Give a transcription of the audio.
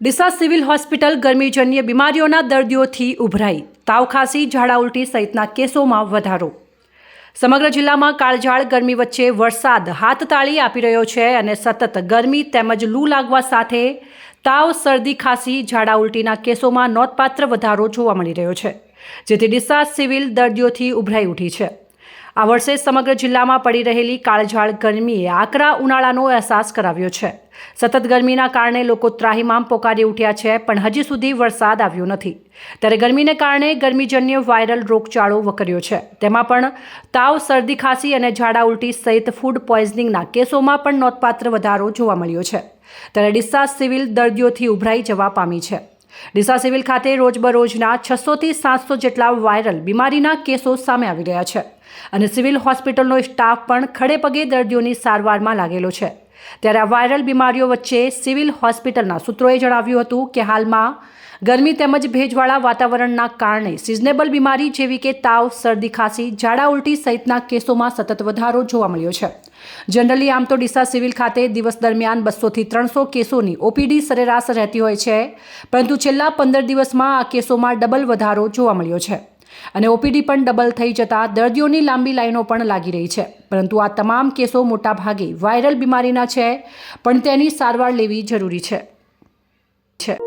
Deesa civil hospital ગરમીજન્ય બીમારીઓના દર્દીઓથી ઉભરાઈ. તાવ ખાંસી, ઝાડા ઉલટી સહિતના કેસોમાં વધારો. સમગ્ર જિલ્લામાં કાળઝાળ ગરમી વચ્ચે વરસાદ હાથતાળી આપી રહ્યો છે અને સતત ગરમી તેમજ લૂ લાગવા સાથે તાવ, શરદી ખાંસી, ઝાડા ઉલટીના કેસોમાં નોંધપાત્ર વધારો જોવા મળી રહ્યો છે, જેથી ડીસા સિવિલ દર્દીઓથી ઉભરાઈ ઉઠી છે. આ વર્ષે સમગ્ર જિલ્લામાં પડી રહેલી કાળઝાળ ગરમીએ આકરા ઉનાળાનો અહેસાસ કરાવ્યો છે. સતત ગરમીના કારણે લોકો ત્રાહિમામ પોકારી ઉઠ્યા છે, પણ હજી સુધી વરસાદ આવ્યો નથી. ત્યારે ગરમીને કારણે ગરમીજન્ય વાયરલ રોગચાળો વકર્યો છે. તેમાં પણ તાવ, શરદી ખાંસી અને ઝાડા ઉલટી સહિત ફૂડ પોઈઝનિંગના કેસોમાં પણ નોંધપાત્ર વધારો જોવા મળ્યો છે. ત્યારે ડિસ્સા સિવિલ દર્દીઓથી ઉભરાઈ જવા પામી છે. ડીસા સિવિલ ખાતે રોજબરોજના છસોથી સાતસો જેટલા વાયરલ બીમારીના કેસો સામે આવી રહ્યા છે. અને સિવિલ હોસ્પિટલનો સ્ટાફ પણ ખડે પગે દર્દીઓની સારવારમાં લાગેલો છે. ત્યારે આ વાયરલ બીમારીઓ વચ્ચે સિવિલ હોસ્પિટલના સૂત્રોએ જણાવ્યું હતું કે હાલમાં ગરમી તેમજ ભેજવાળા વાતાવરણના કારણે સિઝનેબલ બીમારી જેવી કે તાવ, શરદી ખાંસી, ઝાડા ઉલટી સહિતના કેસોમાં સતત વધારો જોવા મળ્યો છે. જનરલી આમ તો ડીસા સિવિલ ખાતે દિવસ દરમિયાન બસોથી ત્રણસો કેસોની ઓપીડી સરેરાશ રહેતી હોય છે, પરંતુ છેલ્લા પંદર દિવસમાં આ કેસોમાં ડબલ વધારો જોવા મળ્યો છે. અને ઓપીડી પણ ડબલ થઈ જતા દર્દીઓની લાંબી લાઈનો પણ લાગી રહી છે. પરંતુ આ તમામ કેસો મોટાભાગે વાયરલ બીમારીના છે, પણ તેની સારવાર લેવી જરૂરી છે. છે.